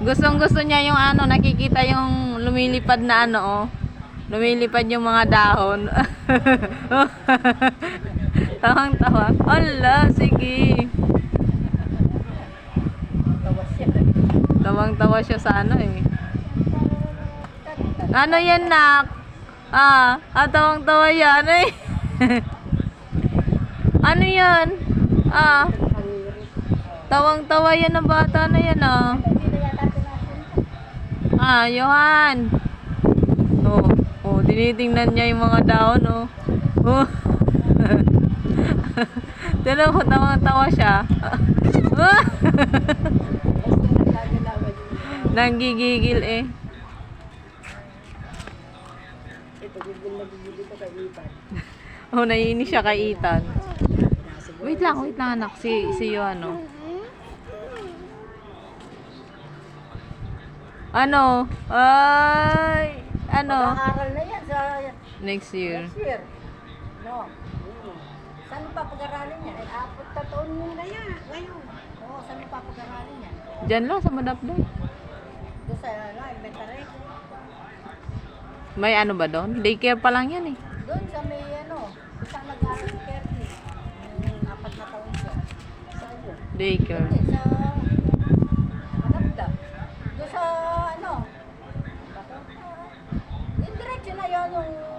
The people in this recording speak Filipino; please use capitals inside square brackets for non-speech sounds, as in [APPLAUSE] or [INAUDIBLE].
Gustong gusto niya yung ano, nakikita yung lumilipad na ano, oh. Lumilipad yung mga dahon. [LAUGHS] Tawang tawa. Ala, sige. Tawang tawa siya sa ano eh. Ano yan, nak? Ah, ah tawang tawa yan eh. [LAUGHS] ano yan? Ah, tawang tawa yan ng bata na yan ah. Na. Ah, Johan. Oh, oh, tinitingnan niya yung mga daon, oh. Oh. [LAUGHS] Tignan mo, tawang-tawa siya. [LAUGHS] Nanggigigil eh. Ito, gigil na gigil ito kay Ipan. Oh, naiinis siya kay Ethan. Wait lang, wait lang anak. Si, si Johan, oh. Ano? Ay, ano? Pag-aaral na yan sa Next year. next year. No. Mm. Saan mo papag-aralin yan? Ay, apat na taon mo na yan. Ngayon. Oo, saan mo papag-aralin yan? Diyan lang sa Madapday. Doon sa ano, elementary. May ano ba doon? Daycare pa lang yan eh. Doon sa may ano, isang nag-aaral Kerty. Yung apat na taon siya. Sa iyo. Daycare. Hindi, sa 안녕.